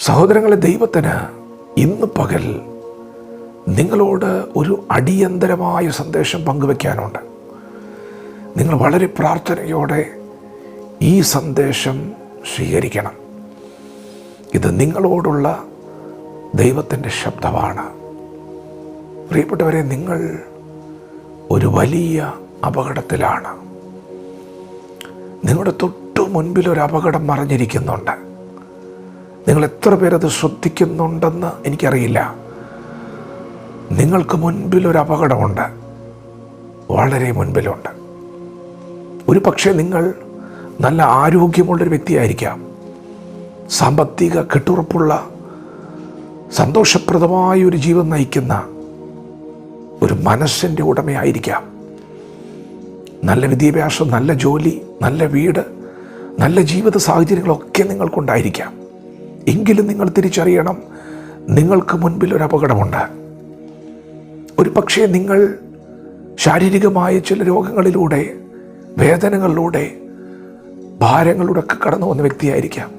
സഹോദരങ്ങളെ ദൈവത്തിന് ഇന്ന് പകൽ നിങ്ങളോട് ഒരു അടിയന്തരമായ സന്ദേശം പങ്കുവെക്കാനുണ്ട്. നിങ്ങൾ വളരെ പ്രാർത്ഥനയോടെ ഈ സന്ദേശം സ്വീകരിക്കണം. ഇത് നിങ്ങളോടുള്ള ദൈവത്തിന്റെ ശബ്ദമാണ്. പ്രിയപ്പെട്ടവരെ നിങ്ങൾ ഒരു വലിയ അപകടത്തിലാണ്. നിങ്ങളുടെ തൊട്ടു മുൻപിൽ ഒരു അപകടം മറഞ്ഞിരിക്കുന്നുണ്ട്. നിങ്ങൾ എത്ര പേരത് ശ്രദ്ധിക്കുന്നുണ്ടെന്ന് എനിക്കറിയില്ല. നിങ്ങൾക്ക് മുൻപിൽ ഒരു അപകടമുണ്ട്. വളരെ മുൻപിലുണ്ട്. ഒരു പക്ഷേ നിങ്ങൾ നല്ല ആരോഗ്യമുള്ളൊരു വ്യക്തിയായിരിക്കാം. സാമ്പത്തിക കെട്ടുറപ്പുള്ള സന്തോഷപ്രദമായ ഒരു ജീവൻ നയിക്കുന്ന ഒരു മനസ്സിന്റെ ഉടമയായിരിക്കാം. നല്ല വിദ്യാഭ്യാസം നല്ല ജോലി നല്ല വീട് നല്ല ജീവിത സാഹചര്യങ്ങളൊക്കെ നിങ്ങൾക്കുണ്ടായിരിക്കാം. എങ്കിലും നിങ്ങൾ തിരിച്ചറിയണം നിങ്ങൾക്ക് മുൻപിൽ ഒരു അപകടമുണ്ട്. ഒരു പക്ഷേ നിങ്ങൾ ശാരീരികമായ ചില രോഗങ്ങളിലൂടെ വേദനകളിലൂടെ ഭാരങ്ങളിലൂടെ ഒക്കെ കടന്നു വന്ന വ്യക്തിയായിരിക്കാം.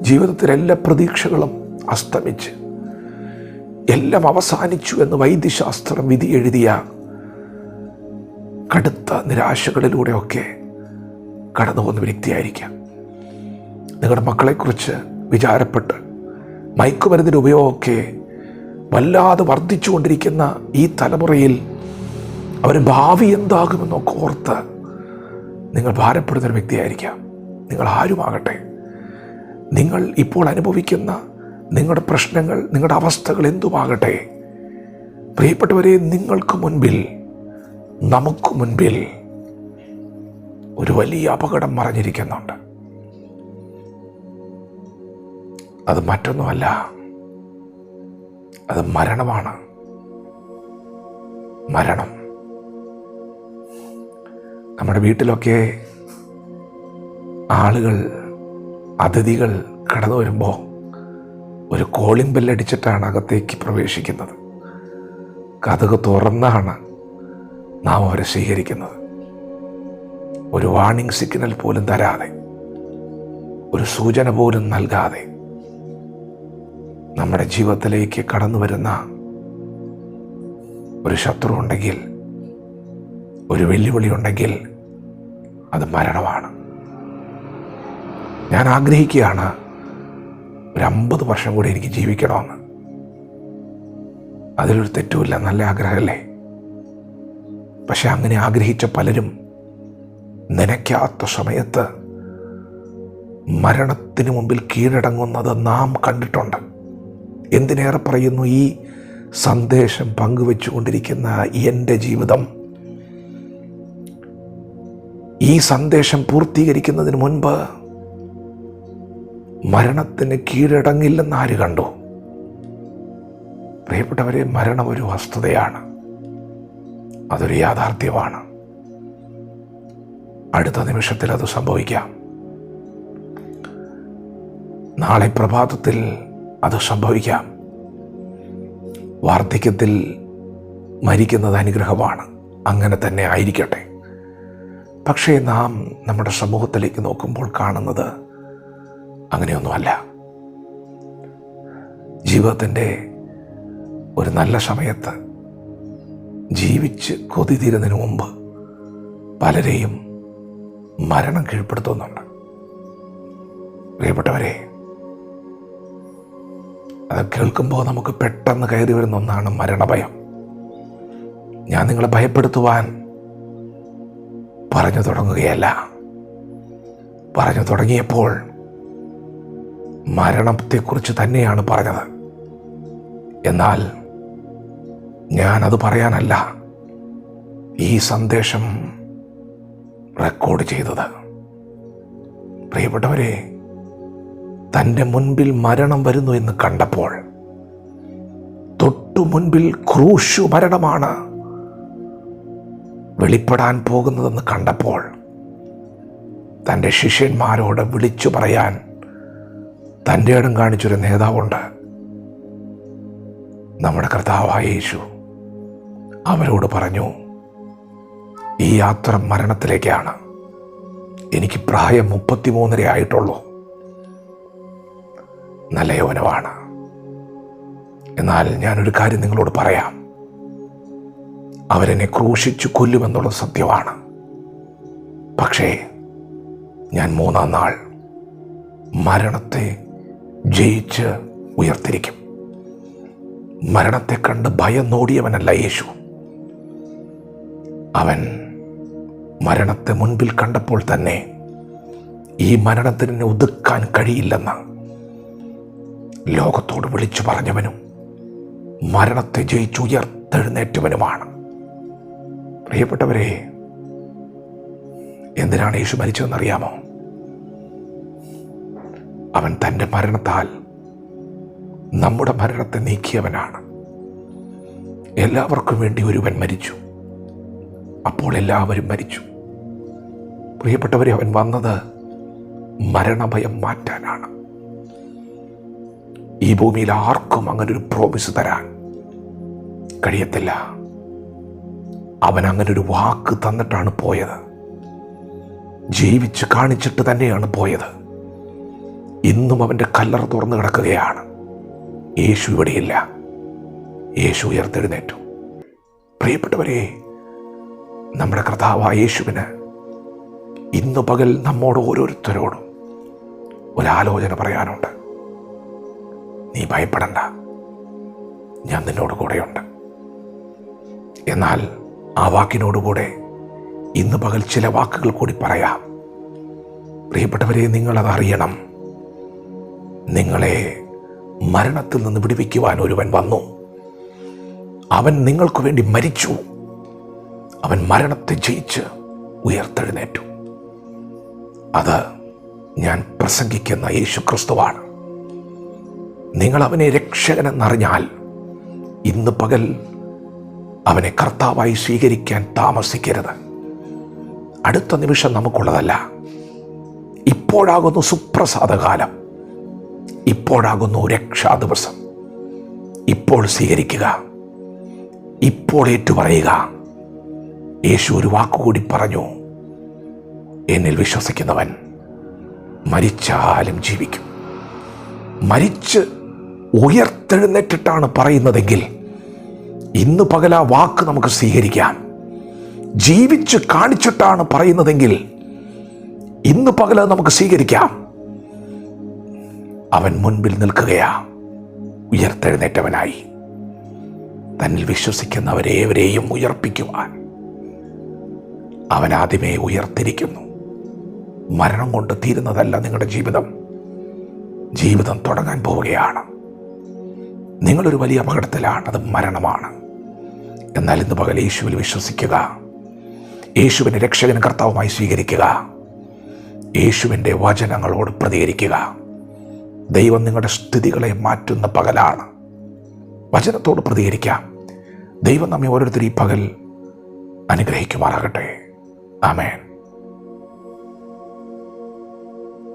ജീവിതത്തിലെ എല്ലാ പ്രതീക്ഷകളും അസ്തമിച്ച് എല്ലാം അവസാനിച്ചു എന്ന് വൈദ്യശാസ്ത്രം വിധി എഴുതിയ കടുത്ത നിരാശകളിലൂടെയൊക്കെ കടന്നു പോകുന്ന വ്യക്തിയായിരിക്കാം. നിങ്ങളുടെ മക്കളെക്കുറിച്ച് വിചാരപ്പെട്ട് മയക്കുമരുന്നിന്റെ ഉപയോഗമൊക്കെ വല്ലാതെ വർദ്ധിച്ചുകൊണ്ടിരിക്കുന്ന ഈ തലമുറയിൽ അവർ ഭാവി എന്താകുമെന്നൊക്കെ ഓർത്ത് നിങ്ങൾ ഭാരപ്പെടുന്നൊരു വ്യക്തിയായിരിക്കാം. നിങ്ങൾ ആരുമാകട്ടെ. നിങ്ങൾ ഇപ്പോൾ അനുഭവിക്കുന്ന നിങ്ങളുടെ പ്രശ്നങ്ങൾ നിങ്ങളുടെ അവസ്ഥകൾ എന്തുമാകട്ടെ. പ്രിയപ്പെട്ടവരെ നിങ്ങൾക്ക് മുൻപിൽ നമുക്ക് മുൻപിൽ ഒരു വലിയ അപകടം മറഞ്ഞിരിക്കുന്നുണ്ട്. അത് മറ്റൊന്നുമല്ല. അത് മരണമാണ്. മരണം. നമ്മുടെ വീട്ടിലൊക്കെ ആളുകൾ അതിഥികൾ കടന്നു വരുമ്പോൾ ഒരു കോളിംഗ് ബെല്ലടിച്ചിട്ടാണ് അകത്തേക്ക് പ്രവേശിക്കുന്നത്. കഥക് തുറന്നാണ് നാം അവരെ സ്വീകരിക്കുന്നത്. ഒരു വാണിംഗ് സിഗ്നൽ പോലും തരാതെ ഒരു സൂചന പോലും നൽകാതെ നമ്മുടെ ജീവിതത്തിലേക്ക് കടന്നു വരുന്ന ഒരു ശത്രു ഉണ്ടെങ്കിൽ ഒരു വെല്ലുവിളി ഉണ്ടെങ്കിൽ അത് മരണമാണ്. ഞാൻ ആഗ്രഹിക്കുകയാണ് ഒരു അമ്പത് വർഷം കൂടി എനിക്ക് ജീവിക്കണമെന്ന്. അതിലൊരു തെറ്റുമില്ല നല്ല ആഗ്രഹമല്ലേ? പക്ഷെ അങ്ങനെ ആഗ്രഹിച്ച പലരും നനയ്ക്കാത്ത സമയത്ത് മരണത്തിന് മുമ്പിൽ കീഴടങ്ങുന്നത് നാം കണ്ടിട്ടുണ്ട്. എന്തിനേറെ പറയുന്നു ഈ സന്ദേശം പങ്കുവെച്ചുകൊണ്ടിരിക്കുന്ന എന്റെ ജീവിതം? ഈ സന്ദേശം പൂർത്തീകരിക്കുന്നതിന് മുൻപ് മരണത്തിന് കീഴടങ്ങില്ലെന്ന് ആര് കണ്ടു? പ്രിയപ്പെട്ടവരെ മരണം ഒരു വസ്തുതയാണ്. അതൊരു യാഥാർത്ഥ്യമാണ്. അടുത്ത നിമിഷത്തിൽ അത് സംഭവിക്കാം. നാളെ പ്രഭാതത്തിൽ അത് സംഭവിക്കാം. വാർദ്ധക്യത്തിൽ മരിക്കുന്നത് അനുഗ്രഹമാണ്. അങ്ങനെ തന്നെ ആയിരിക്കട്ടെ. പക്ഷേ നാം നമ്മുടെ സമൂഹത്തിലേക്ക് നോക്കുമ്പോൾ കാണുന്നത് അങ്ങനെയൊന്നുമല്ല. ജീവിതത്തിന്റെ ഒരു നല്ല സമയത്ത് ജീവിച്ച് കൊതി തീരുന്നതിന് മുമ്പ് പലരെയും മരണം കീഴ്പ്പെടുത്തുന്നുണ്ട്. പ്രിയപ്പെട്ടവരെ അത് കേൾക്കുമ്പോൾ നമുക്ക് പെട്ടെന്ന് കയറി വരുന്ന ഒന്നാണ് മരണഭയം. ഞാൻ നിങ്ങളെ ഭയപ്പെടുത്തുവാൻ പറഞ്ഞു തുടങ്ങുകയല്ല. പറഞ്ഞു തുടങ്ങിയപ്പോൾ മരണത്തെക്കുറിച്ച് തന്നെയാണ് പറഞ്ഞത്. എന്നാൽ ഞാനത് പറയാനല്ല. ഈ സന്ദേശം റെക്കോർഡ് ചെയ്തത്. പ്രിയപ്പെട്ടവരെ തന്റെ മുൻപിൽ മരണം വരുന്നു എന്ന് കണ്ടപ്പോൾ തൊട്ടു മുൻപിൽ ക്രൂശു മരണമാണ് വെളിപ്പെടാൻ പോകുന്നതെന്ന് കണ്ടപ്പോൾ തന്റെ ശിഷ്യന്മാരോട് വിളിച്ചു പറയാൻ തന്റെ ഇടം കാണിച്ചൊരു നേതാവുണ്ട്. നമ്മുടെ കർത്താവായ യേശു അവരോട് പറഞ്ഞു ഈ യാത്ര മരണത്തിലേക്കാണ്. എനിക്ക് പ്രായം മുപ്പത്തിമൂന്നര ആയിട്ടുള്ളൂ നല്ല യൗവനമാണ്. എന്നാൽ ഞാനൊരു കാര്യം നിങ്ങളോട് പറയാം. അവരെന്നെ ക്രൂശിച്ചു കൊല്ലുമെന്നുള്ളത് സത്യമാണ്. പക്ഷേ ഞാൻ മൂന്നാം നാൾ മരണത്തെ ജയിച്ച് ഉയർത്തിരിക്കും. മരണത്തെ കണ്ട് ഭയം നോടിയവനല്ല യേശു. അവൻ മരണത്തെ മുൻപിൽ കണ്ടപ്പോൾ തന്നെ ഈ മരണത്തിന് ഒതുക്കാൻ കഴിയില്ലെന്ന് ലോകത്തോട് വിളിച്ചു പറഞ്ഞവനും മരണത്തെ ജയിച്ചുയർത്തെഴുന്നേറ്റവനുമാണ് പ്രിയപ്പെട്ടവരെ എന്തിനാണ് യേശു മരിച്ചതെന്നറിയാമോ? അവൻ തന്റെ മരണത്താൽ നമ്മുടെ മരണത്തെ നീക്കിയവനാണ്. എല്ലാവർക്കും വേണ്ടി ഒരുവൻ മരിച്ചു. അപ്പോൾ എല്ലാവരും മരിച്ചു. പ്രിയപ്പെട്ടവരെ അവൻ വന്നത് മരണഭയം മാറ്റാനാണ്. ഈ ഭൂമിയിൽ ആർക്കും അങ്ങനെ ഒരു പ്രോമിസ് തരാൻ കഴിയത്തില്ല. അവൻ അങ്ങനെ ഒരു വാക്ക് തന്നിട്ടാണ് പോയത്. ജീവിച്ച് കാണിച്ചിട്ട് തന്നെയാണ് പോയത്. ഇന്നും അവന്റെ കല്ലറ തുറന്നു കിടക്കുകയാണ്. യേശു ഇവിടെയില്ല. യേശു ഉയർത്തെഴുന്നേറ്റു. പ്രിയപ്പെട്ടവരെ നമ്മുടെ കർത്താവായ യേശുവിന് ഇന്ന് പകൽ നമ്മോട് ഓരോരുത്തരോടും ഒരാലോചന പറയാനുണ്ട്. നീ ഭയപ്പെടണ്ട. ഞാൻ നിന്നോട് കൂടെയുണ്ട്. എന്നാൽ ആ വാക്കിനോടുകൂടെ ഇന്ന് പകൽ ചില വാക്കുകൾ കൂടി പറയാം. പ്രിയപ്പെട്ടവരെ നിങ്ങളത് അറിയണം. നിങ്ങളെ മരണത്തിൽ നിന്ന് വിടുവിക്കുവാൻ ഒരുവൻ വന്നു. അവൻ നിങ്ങൾക്ക് വേണ്ടി മരിച്ചു. അവൻ മരണത്തെ ജയിച്ച് ഉയർത്തെഴുന്നേറ്റു. അത് ഞാൻ പ്രസംഗിക്കുന്ന യേശു ക്രിസ്തുവാണ് നിങ്ങൾ അവനെ രക്ഷകനെന്നറിഞ്ഞാൽ ഇന്ന് പകൽ അവനെ കർത്താവായി സ്വീകരിക്കാൻ താമസിക്കരുത്. അടുത്ത നിമിഷം നമുക്കുള്ളതല്ല. ഇപ്പോഴാകുന്നു സുപ്രസാദകാലം. ഇപ്പോഴാകുന്നു രക്ഷാ ദിവസം ഇപ്പോൾ സ്വീകരിക്കുക. ഇപ്പോൾ ഏറ്റുപറയുക. യേശു ഒരു വാക്കുകൂടി പറഞ്ഞു എന്നിൽ വിശ്വസിക്കുന്നവൻ മരിച്ചാലും ജീവിക്കും. മരിച്ച് ഉയർത്തെഴുന്നേറ്റിട്ടാണ് പറയുന്നതെങ്കിൽ ഇന്ന് പകല വാക്ക് നമുക്ക് സ്വീകരിക്കാം. ജീവിച്ച് കാണിച്ചിട്ടാണ് പറയുന്നതെങ്കിൽ ഇന്ന് പകല നമുക്ക് സ്വീകരിക്കാം. അവൻ മുൻപിൽ നിൽക്കുകയാ. ഉയർത്തെഴുന്നേറ്റവനായി. തന്നിൽ വിശ്വസിക്കുന്നവരേവരെയും ഉയർപ്പിക്കുവാൻ. അവൻ ആദ്യമേ ഉയർത്തിരിക്കുന്നു. മരണം കൊണ്ട് തീരുന്നതല്ല നിങ്ങളുടെ ജീവിതം. ജീവിതം തുടങ്ങാൻ പോവുകയാണ്. നിങ്ങളൊരു വലിയ അപകടത്തിലാണ്. അത് മരണമാണ്. എന്നാൽ ഇന്ന് പകൽ യേശുവിൽ വിശ്വസിക്കുക. യേശുവിനെ രക്ഷകൻ കർത്താവുമായി സ്വീകരിക്കുക. യേശുവിന്റെ വചനങ്ങളോട് പ്രതികരിക്കുക. ദൈവം നിങ്ങളുടെ സ്ഥിതികളെ മാറ്റുന്ന പകലാണ്. വചനത്തോട് പ്രതികരിക്കാം. ദൈവം നമ്മെ ഓരോരുത്തരും ഈ പകൽ അനുഗ്രഹിക്കുമാറാകട്ടെ. ആമേൻ.